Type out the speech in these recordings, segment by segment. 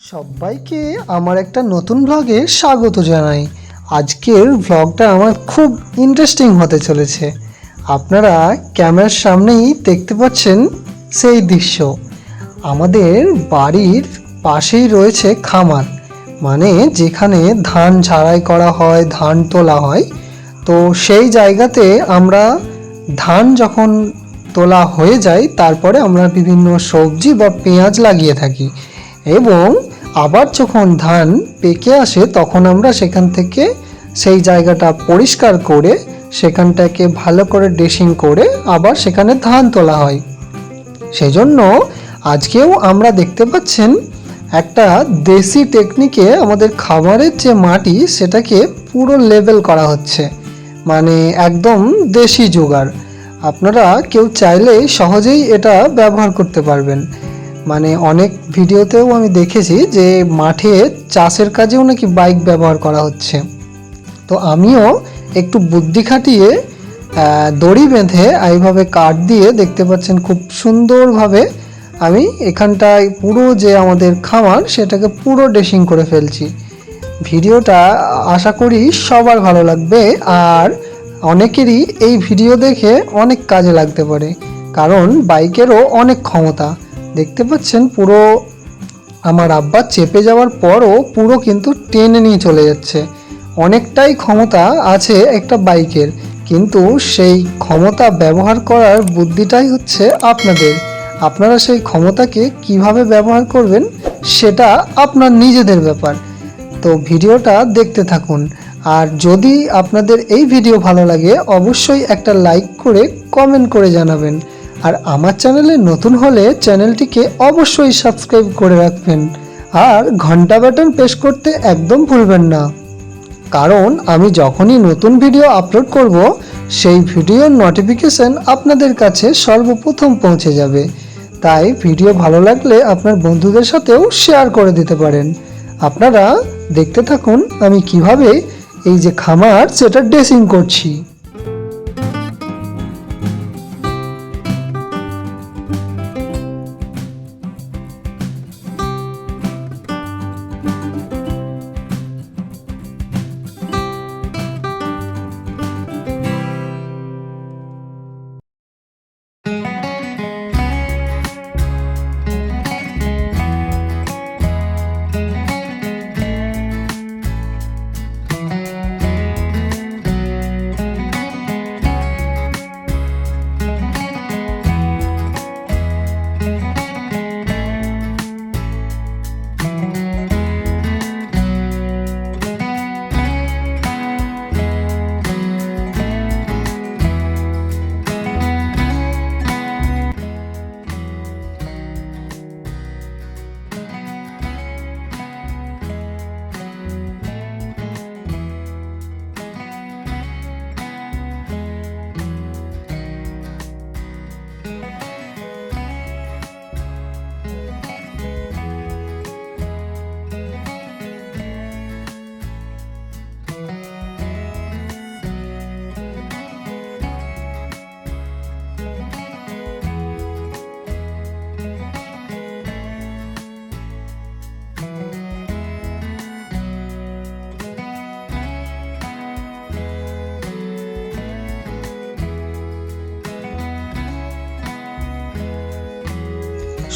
সবাইকে আমার একটা নতুন ব্লগে স্বাগত জানাই। আজকের ব্লগটা আমার খুব ইন্টারেস্টিং হতে চলেছে। আপনারা ক্যামেরার সামনেই দেখতে পাচ্ছেন সেই দৃশ্য। আমাদের বাড়ির পাশেই রয়েছে খামার মানে যেখানে ধান ঝাড়াই করা হয়, ধান তোলা হয়। তো সেই জায়গাতে আমরা ধান যখন তোলা হয়ে যায়, তারপরে আমরা বিভিন্ন সবজি বা পেঁয়াজ লাগিয়ে থাকি এবং আবার যখন ধান পেকে আসে, তখন আমরা সেখান থেকে সেই জায়গাটা পরিষ্কার করে সেখানটাকে ভালো করে ড্রেসিং করে আবার সেখানে ধান তোলা হয়। সেই জন্য আজকেও আমরা দেখতে পাচ্ছেন একটা দেশি টেকনিকে আমাদের খাবারের যে মাটি, সেটাকে পুরো লেভেল করা হচ্ছে। মানে একদম দেশি জোগাড় আপনারা কেউ চাইলে সহজেই এটা ব্যবহার করতে পারবেন। মানে অনেক ভিডিওতেও আমি দেখেছি যে মাঠে চাষের কাজেও নাকি বাইক ব্যবহার করা হচ্ছে। তো আমিও একটু বুদ্ধি খাটিয়ে দড়ি বেঁধে এইভাবে কাঠ দিয়ে দেখতে পাচ্ছেন খুব সুন্দরভাবে আমি এখানটায় পুরো যে আমাদের খামার, সেটাকে পুরো ড্রেসিং করে ফেলছি। ভিডিওটা আশা করি সবার ভালো লাগবে আর অনেকেরই এই ভিডিও দেখে অনেক কাজে লাগতে পারে, কারণ বাইকেরও অনেক ক্ষমতা। দেখতে পাচ্ছেন পুরো আমার আব্বা চেপে যাওয়ার পরও পুরো কিন্তু টেনে নিয়ে চলে যাচ্ছে। অনেকটাই ক্ষমতা আছে একটা বাইকের, কিন্তু সেই ক্ষমতা ব্যবহার করার বুদ্ধিটাই হচ্ছে আপনাদের। আপনারা সেই ক্ষমতাকে কীভাবে ব্যবহার করবেন সেটা আপনার নিজেদের ব্যাপার। তো ভিডিওটা দেখতে থাকুন। আর যদি আপনাদের এই ভিডিও ভালো লাগে, অবশ্যই একটা লাইক করে কমেন্ট করে জানাবেন। আর আমার চ্যানেলে নতুন হলে চ্যানেলটিকে অবশ্যই সাবস্ক্রাইব করে রাখবেন। আর ঘণ্টা বাটন প্রেস করতে একদম ভুলবেন না। কারণ আমি যখনই নতুন ভিডিও আপলোড করব, সেই ভিডিওর নোটিফিকেশন আপনাদের কাছে সর্বপ্রথম পৌঁছে যাবে। তাই ভিডিও ভালো লাগলে আপনার বন্ধুদের সাথেও শেয়ার করে দিতে পারেন। আপনারা দেখতে থাকুন আমি কীভাবে এই যে খামার, সেটা ড্রেসিং করছি।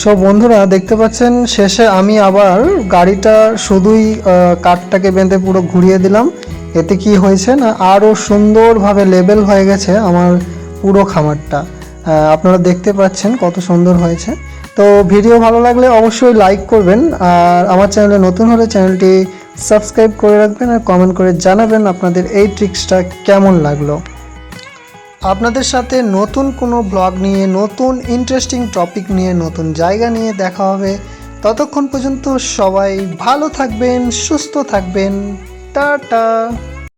সব বন্ধুরা দেখতে পাচ্ছেন, শেষে আমি আবার গাড়িটা শুধুই কাঠটাকে বেঁধে পুরো ঘুরিয়ে দিলাম। এতে কি হয়েছে না আরও সুন্দরভাবে লেবেল হয়ে গেছে আমার পুরো খামারটা। আপনারা দেখতে পাচ্ছেন কত সুন্দর হয়েছে। তো ভিডিও ভালো লাগলে অবশ্যই লাইক করবেন, আর আমার চ্যানেলে নতুন হলে চ্যানেলটি সাবস্ক্রাইব করে রাখবেন আর কমেন্ট করে জানাবেন আপনাদের এই ট্রিক্সটা কেমন লাগল। আপনাদের সাথে নতুন কোনো ব্লগ নিয়ে, নতুন ইন্টারেস্টিং টপিক নিয়ে, নতুন জায়গা নিয়ে দেখা হবে। ততক্ষণ পর্যন্ত সবাই ভালো থাকবেন, সুস্থ থাকবেন। টাটা!